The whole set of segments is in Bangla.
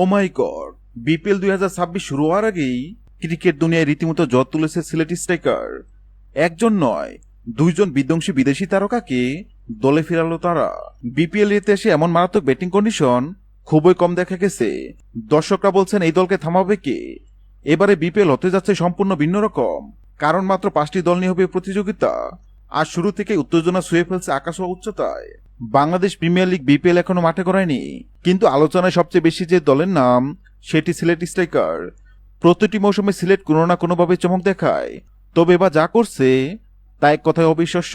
ও মাই গড বিপিএল দুই হাজার ছাব্বিশ শুরু হওয়ার আগেই ক্রিকেট দুনিয়ায় রীতিমতো জট তুলেছে সিলেটি স্ট্রাইকার। একজন নয়, দুইজন বিধ্বংসী বিদেশি তারকাকে দলে ফেরালো তারা। বিপিএল এসে এমন মারাত্মক ব্যাটিং কন্ডিশন খুবই কম দেখা গেছে। দর্শকরা বলছেন এই দলকে থামাবে কে? এবারে বিপিএল হতে যাচ্ছে সম্পূর্ণ ভিন্ন রকম। কারণ মাত্র পাঁচটি দল নিয়ে হবে প্রতিযোগিতা। আর শুরু থেকে উত্তেজনা শুয়ে ফেলছে আকাশ উচ্চতায়। বাংলাদেশ প্রিমিয়ার লিগ বিপিএল এখনও মাঠে করায়নি কিন্তু আলোচনায় সবচেয়ে বেশি যে দলের নাম, সেটি সিলেট স্ট্রাইকার। প্রতিটি মৌসুমে সিলেট কোনো না কোনোভাবে চমক দেখায়। তবে এবার যা করছে, তা এক কথায় অবিশ্বাস্য।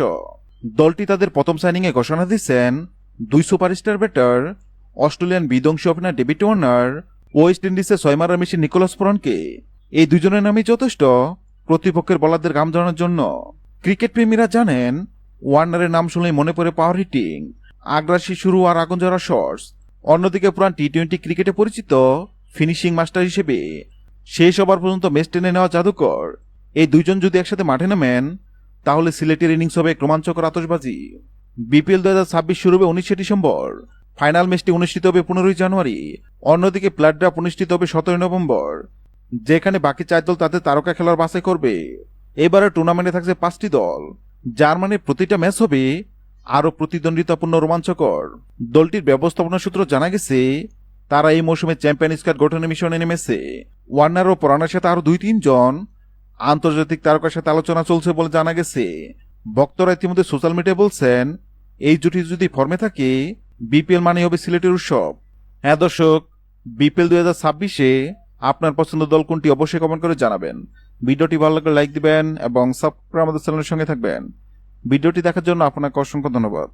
দলটি তাদের প্রথম সাইনিংয়ে ঘোষণা দিচ্ছেন দুই সুপারস্টার ব্যাটার, অস্ট্রেলিয়ান বিধ্বংসী ওপেনার ডেভিড ওয়ার্নার, ওয়েস্ট ইন্ডিজের ছয় মেশিন নিকোলাস পুরনকে। এই দুজনের নামই যথেষ্ট প্রতিপক্ষের বলারদের গাম জানানোর জন্য। ক্রিকেট প্রেমীরা জানেন, ওয়ার্নারের নাম শুনলেই মনে পড়ে পাওয়ার হিটিং আগ্রাসী শুরু আর আগুন ঝরা শর্টস অন্যদিকে পুরান টি টোয়েন্টি ক্রিকেটে পরিচিত ফিনিশিং মাস্টার হিসেবে শেষ ওভার পর্যন্ত ম্যাচ টেনে নেওয়া জাদুকর। এই দুইজন যদি একসাথে মাঠে নামেন, তাহলে সিলেটের ইনিংস হবে রোমাঞ্চকর আতসবাজি বিপিএল দু হাজার ছাব্বিশ শুরু হবে উনিশে ডিসেম্বর। ফাইনাল ম্যাচটি অনুষ্ঠিত হবে পনেরোই জানুয়ারি। অন্যদিকে প্লাড ড্রাফট অনুষ্ঠিত হবে সতেরোই নভেম্বর। যেখানে বাকি চার দল তাদের তারকা খেলার বাছাই করবে। এবারে টুর্নামেন্টে থাকছে পাঁচটি দল। যার মানে প্রতিটা ম্যাচ হবে আরও প্রতিদ্বন্দ্বিতাপূর্ণ রোমাঞ্চকর। দলটির ব্যবস্থাপনা সূত্র জানা গেছে, তারা এই মৌসুমে চ্যাম্পিয়ন স্কার গঠনের মিশনে নেমেছে। ওয়ার্নার ও পরানার সাথে আরও দুই তিনজন আন্তর্জাতিক তারকার সাথে আলোচনা চলছে বলে জানা গেছে। বক্তরা ইতিমধ্যে সোশ্যাল মিডিয়ায় বলছেন, এই জুটি যদি ফর্মে থাকে, বিপিএল মানে হবে সিলেটের উৎসব। হ্যাঁ দর্শক, বিপিএল দু হাজার ছাব্বিশে আপনার পছন্দ দল কোনটি অবশ্যই কমেন্ট করে জানাবেন। ভিডিওটি ভালো লাগলে লাইক দিবেন এবং সাবস্ক্রাইব আমাদের চ্যানেলের সঙ্গে থাকবেন। ভিডিওটি দেখার জন্য আপনাকে অসংখ্য ধন্যবাদ।